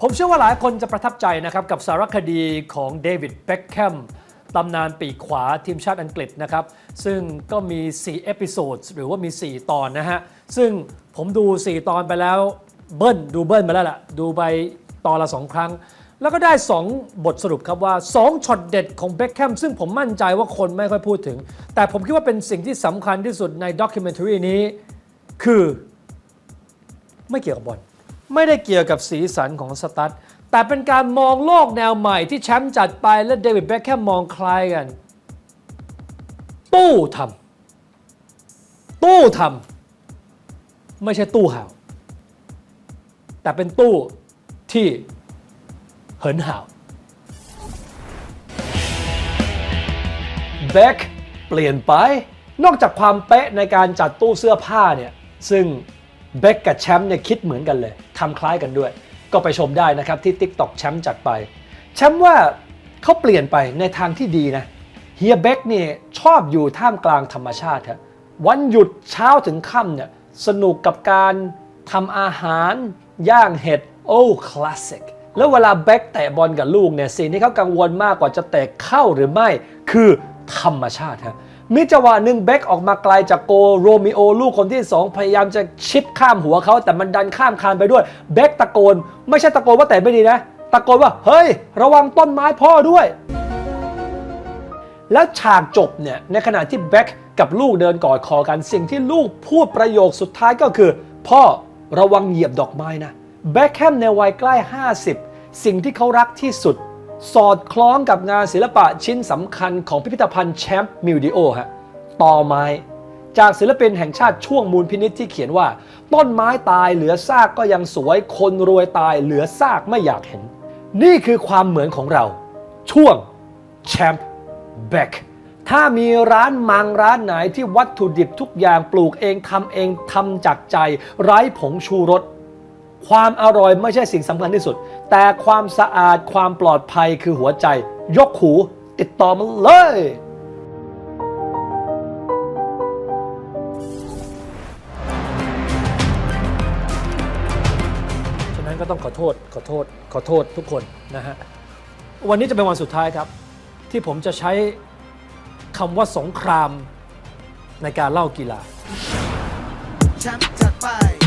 ผมเชื่อว่าหลายคนจะประทับใจนะครับกับสารคดีของเดวิดเบ็คแคมตำนานปีกขวาทีมชาติอังกฤษนะครับ ซึ่งก็มี 4 เอพิโซดหรือว่ามี 4 ตอนนะฮะ ซึ่งผมดู 4 ตอนไปแล้วเบิ้ลดูเบิ้ลมาแล้วล่ะ ดูไปตอนละ 2 ครั้ง แล้วก็ได้ 2 บทสรุปครับว่า 2ช็อตเด็ดของเบ็คแคมซึ่งผมมั่นใจว่าคนไม่ค่อยพูดถึง แต่ผมคิดว่าเป็นสิ่งที่สำคัญที่สุดในด็อกิเมนทรีนี้ คือไม่เกี่ยวกับบอล ไม่ได้เกี่ยวกับสีสันของสตัดแต่เป็นการมองโลกแนวใหม่ที่แชมป์จัดไปและเดวิดแบ็คแค่มองคล้ายกัน ตู้ทำตู้ทำไม่ใช่ตู้ห่าว แต่เป็นตู้ที่เหินห่าวแบ็คเปลี่ยนไป นอกจากความเป๊ะในการจัดตู้เสื้อผ้าเนี่ย ซึ่งเบ็คกับแชมป์เนี่ยคิดเหมือนกันเลย ทำคล้ายกันด้วย ก็ไปชมได้นะครับที่ TikTok แชมป์จัดไป แชมป์ว่าเขาเปลี่ยนไปในทางที่ดีนะเฮียเบคเนี่ยชอบอยู่ท่ามกลางธรรมชาติครวันหยุดเช้าถึงค่ำเนี่ยสนุกกับการทำอาหารย่างเห็ดโอ้คลาสสิกแล้วเวลาแบ็กเตะบอลกับลูกเนี่ยสิ่งที่เขากังวลมากกว่าจะเตะเข้าหรือไม่คือธรรมชาติครับ มีจังหวะหนึ่งแบ็กออกมาไกลจากโกโรมิโอลูกคนที่ 2 พยายามจะชิปข้ามหัวเขาแต่มันดันข้ามคานไปด้วยแบ็กตะโกน ไม่ใช่ตะโกนว่าเตะไม่ดีนะ ตะโกนว่า เฮ้ย ระวังต้นไม้พ่อด้วย แล้วฉากจบเนี่ย ในขณะที่แบ็คกับลูกเดินกอดคอกันสิ่งที่ลูกพูดประโยคสุดท้ายก็คือ พ่อระวังเหยียบดอกไม้นะแบ็คแฮมในวัยใกล้ 50 สิ่งที่เขารักที่สุด สอดคล้องกับงานศิลปะชิ้นสำคัญของพิพิธภัณฑ์แชมป์มิวดิโอฮะต่อไม้ จากศิลปินแห่งชาติช่วงมูลพินิษที่เขียนว่า ต้นไม้ตายเหลือซากก็ยังสวย คนรวยตายเหลือซากไม่อยากเห็น นี่คือความเหมือนของเรา ช่วงแชมป์แบกถ้ามีร้านมังร้านไหนที่วัตถุดิบทุกอย่างปลูกเองทำเองทำจากใจ ไร้ผงชูรส ความอร่อยไม่ใช่สิ่งสำคัญที่สุด แต่ความสะอาดความปลอดภัยคือหัวใจ ยกหูติดต่อมาเลยฉะนั้นก็ต้องขอโทษขอโทษขอโทษทุกคนนะฮะ วันนี้จะเป็นวันสุดท้ายครับ ที่ผมจะใช้คำว่าสงครามในการเล่ากีฬา แชมป์จัดไปแชมป์จัดไปจัดไปแชมป์จัดไป